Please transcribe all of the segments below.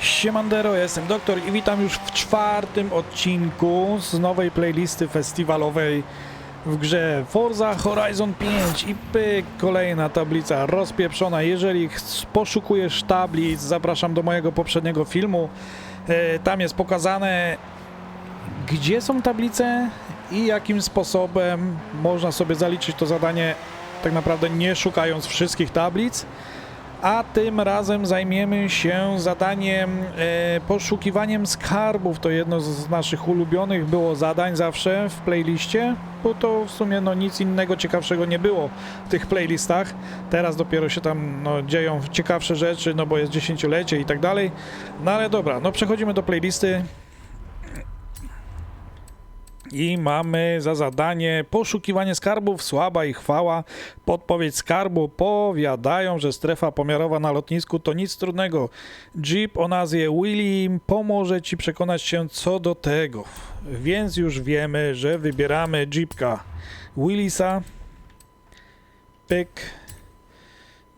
Siemandero, jestem doktor i witam już w czwartym odcinku z nowej playlisty festiwalowej w grze Forza Horizon 5 i pyk, kolejna tablica rozpieprzona. Jeżeli poszukujesz tablic, zapraszam do mojego poprzedniego filmu. E, Tam jest pokazane, gdzie są tablice i jakim sposobem można sobie zaliczyć to zadanie, tak naprawdę nie szukając wszystkich tablic. A tym razem zajmiemy się zadaniem e, poszukiwaniem skarbów. To jedno z naszych ulubionych było zadań zawsze w playliście, bo to w sumie no, nic innego ciekawszego nie było w tych playlistach. Teraz dopiero się tam no, dzieją ciekawsze rzeczy, no bo jest dziesięciolecie i tak dalej. No ale dobra, no przechodzimy do playlisty. I mamy za zadanie poszukiwanie skarbów, słaba i chwała. Podpowiedź skarbu powiadają, że strefa pomiarowa na lotnisku to nic trudnego. Jeep o nazwie Willy pomoże ci przekonać się co do tego. Więc już wiemy, że wybieramy Jeepka Willisa. Pyk.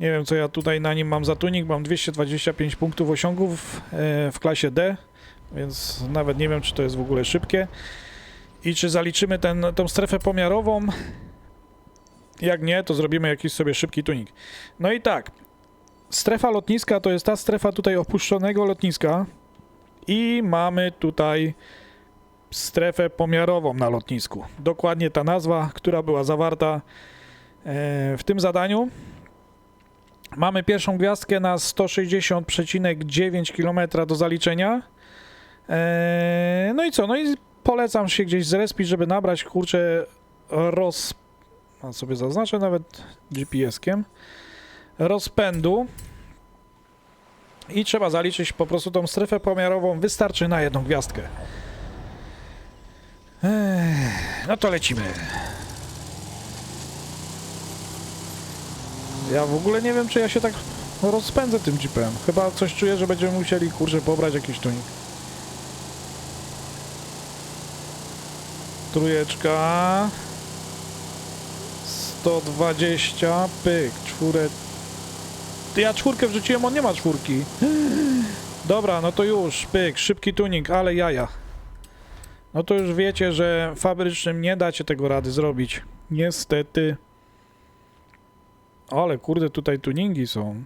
Nie wiem co ja tutaj na nim mam za tunik. Mam 225 punktów osiągów e, w klasie D, więc nawet nie wiem czy to jest w ogóle szybkie. I czy zaliczymy ten, tą strefę pomiarową? Jak nie, to zrobimy jakiś sobie szybki tuning. No i tak, strefa lotniska to jest ta strefa tutaj opuszczonego lotniska i mamy tutaj strefę pomiarową na lotnisku. Dokładnie ta nazwa, która była zawarta e, w tym zadaniu. Mamy pierwszą gwiazdkę na 160,9 km do zaliczenia. E, no i co? No i polecam się gdzieś zrespić, żeby nabrać, kurczę, roz... A sobie zaznaczę nawet GPS-kiem. Rozpędu. I trzeba zaliczyć po prostu tą strefę pomiarową. Wystarczy na jedną gwiazdkę. No to lecimy. Ja w ogóle nie wiem, czy ja się tak rozpędzę tym jeepem. Chyba coś czuję, że będziemy musieli, kurczę, pobrać jakiś tuning. Trójeczka. 120, pyk, czwórę. Ty, ja czwórkę wrzuciłem, on nie ma czwórki. Dobra, no to już, pyk, szybki tuning, ale jaja. No to już wiecie, że fabrycznym nie dacie tego rady zrobić. Niestety. Ale kurde, tutaj tuningi są.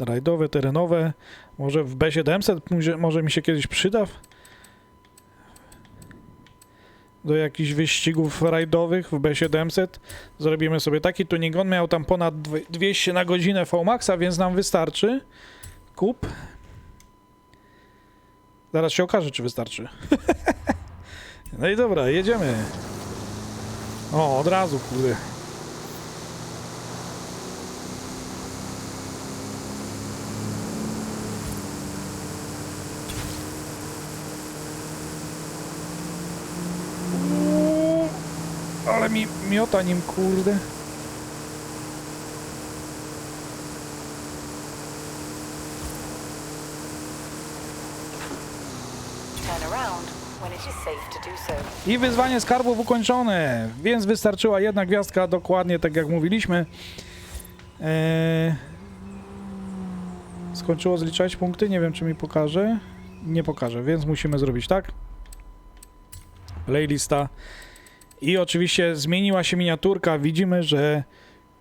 Rajdowe, terenowe. Może w B700 może- może mi się kiedyś przyda? Do jakichś wyścigów rajdowych w B700. Zrobimy sobie taki tuning. On miał tam ponad dwie- 200 na godzinę VMAXa, więc nam wystarczy. Kup. Zaraz się okaże, czy wystarczy. no i dobra, jedziemy. O, od razu, kurde. Ale mi miota nim, kurde. I wyzwanie skarbów ukończone, więc wystarczyła jedna gwiazdka, dokładnie tak jak mówiliśmy. Eee... Skończyło zliczać punkty, nie wiem czy mi pokaże. Nie pokaże, więc musimy zrobić tak. Playlista. I oczywiście zmieniła się miniaturka. Widzimy, że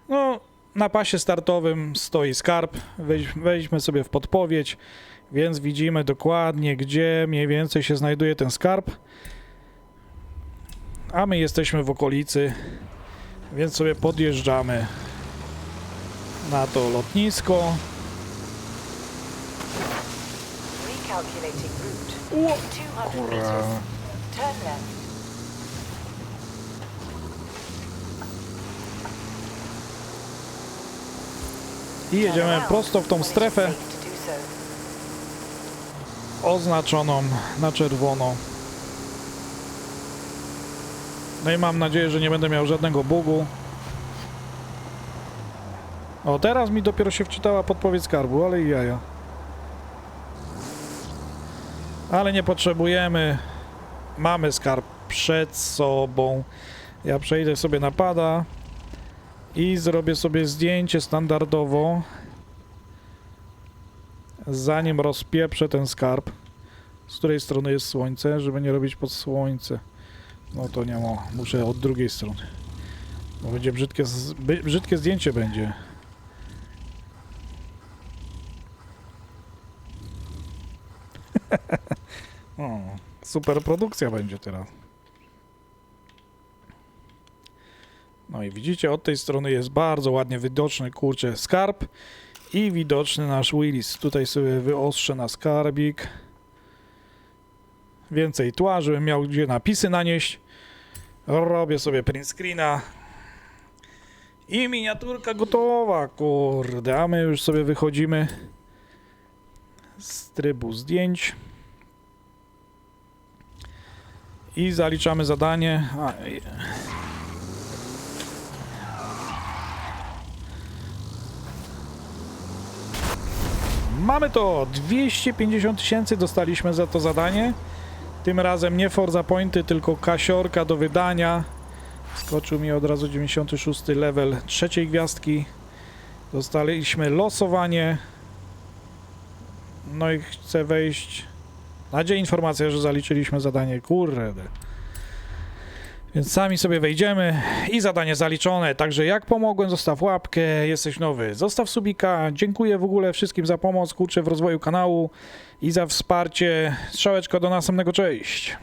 no, na pasie startowym stoi skarb. Wejdźmy sobie w podpowiedź, więc widzimy dokładnie, gdzie mniej więcej się znajduje ten skarb. A my jesteśmy w okolicy, więc sobie podjeżdżamy na to lotnisko. 200 Kurwa. I jedziemy prosto w tą strefę oznaczoną na czerwono. No i mam nadzieję, że nie będę miał żadnego bugu. O, teraz mi dopiero się wczytała podpowiedź skarbu, ale i jaja. Ale nie potrzebujemy. Mamy skarb przed sobą. Ja przejdę sobie na pada i zrobię sobie zdjęcie standardowo. zanim rozpieprzę ten skarb. Z której strony jest słońce, żeby nie robić pod słońce. No to nie ma. Muszę od drugiej strony. Bo będzie brzydkie, brzydkie zdjęcie będzie. o, super produkcja będzie teraz. No i widzicie, od tej strony jest bardzo ładnie widoczny, kurczę, skarb i widoczny nasz Willis. Tutaj sobie wyostrzę na skarbik. Więcej tła, żebym miał gdzie napisy nanieść. Robię sobie print screena. I miniaturka gotowa, kurde. A my już sobie wychodzimy z trybu zdjęć. I zaliczamy zadanie. A, i- Mamy to! 250 tysięcy dostaliśmy za to zadanie. Tym razem nie Forza Pointy, tylko kasiorka do wydania. Skoczył mi od razu 96 level trzeciej gwiazdki. Dostaliśmy losowanie. No i chcę wejść. Nadzie informacja, że zaliczyliśmy zadanie. Kurde. Więc sami sobie wejdziemy i zadanie zaliczone. Także jak pomogłem, zostaw łapkę, jesteś nowy, zostaw subika. Dziękuję w ogóle wszystkim za pomoc, kurczę, w rozwoju kanału i za wsparcie. Strzałeczka do następnego, cześć.